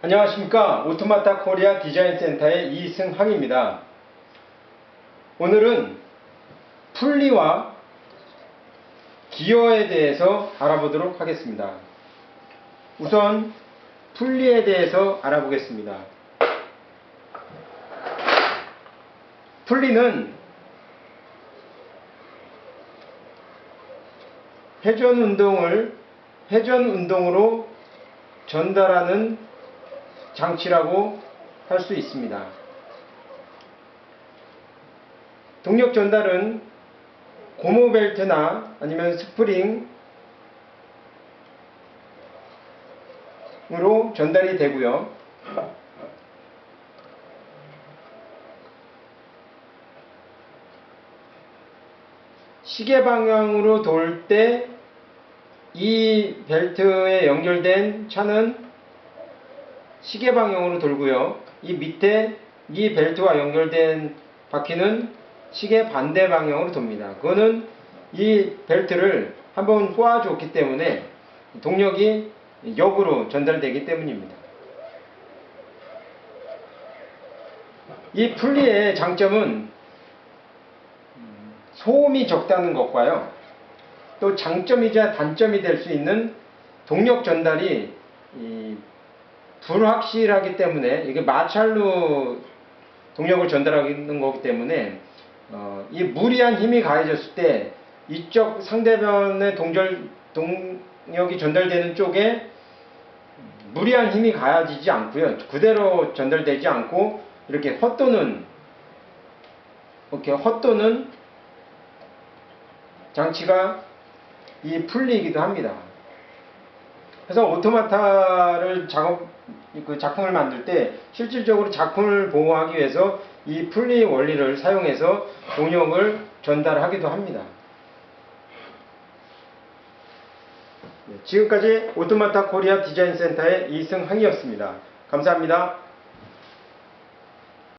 안녕하십니까 오토마타 코리아 디자인 센터의 이승학입니다. 오늘은 풀리와 기어에 대해서 알아보도록 하겠습니다. 우선 풀리에 대해서 알아보겠습니다. 풀리는 회전 운동을 회전 운동으로 전달하는 장치라고 할 수 있습니다. 동력 전달은 고무 벨트나 아니면 스프링으로 전달이 되고요. 시계 방향으로 돌 때 이 벨트에 연결된 차는 시계 방향으로 돌고요. 이 밑에 이 벨트와 연결된 바퀴는 시계 반대 방향으로 돕니다. 그거는 이 벨트를 한번 꼬아줬기 때문에 동력이 역으로 전달되기 때문입니다. 이 풀리의 장점은 소음이 적다는 것과요. 또 장점이자 단점이 될 수 있는 동력 전달이 이 불확실하기 때문에 이게 마찰로 동력을 전달하는 거기 때문에 어, 이 무리한 힘이 가해졌을 때 이쪽 상대편의 동절 동력이 전달되는 쪽에 무리한 힘이 가해지지 않고요 그대로 전달되지 않고 이렇게 헛도는 이렇게 헛도는 장치가 이 풀리기도 합니다. 그래서 오토마타를 작업 그 작품을 만들 때 실질적으로 작품을 보호하기 위해서 이 풀리 원리를 사용해서 동력을 전달하기도 합니다. 네, 지금까지 오토마타 코리아 디자인 센터의 이승항이었습니다. 감사합니다.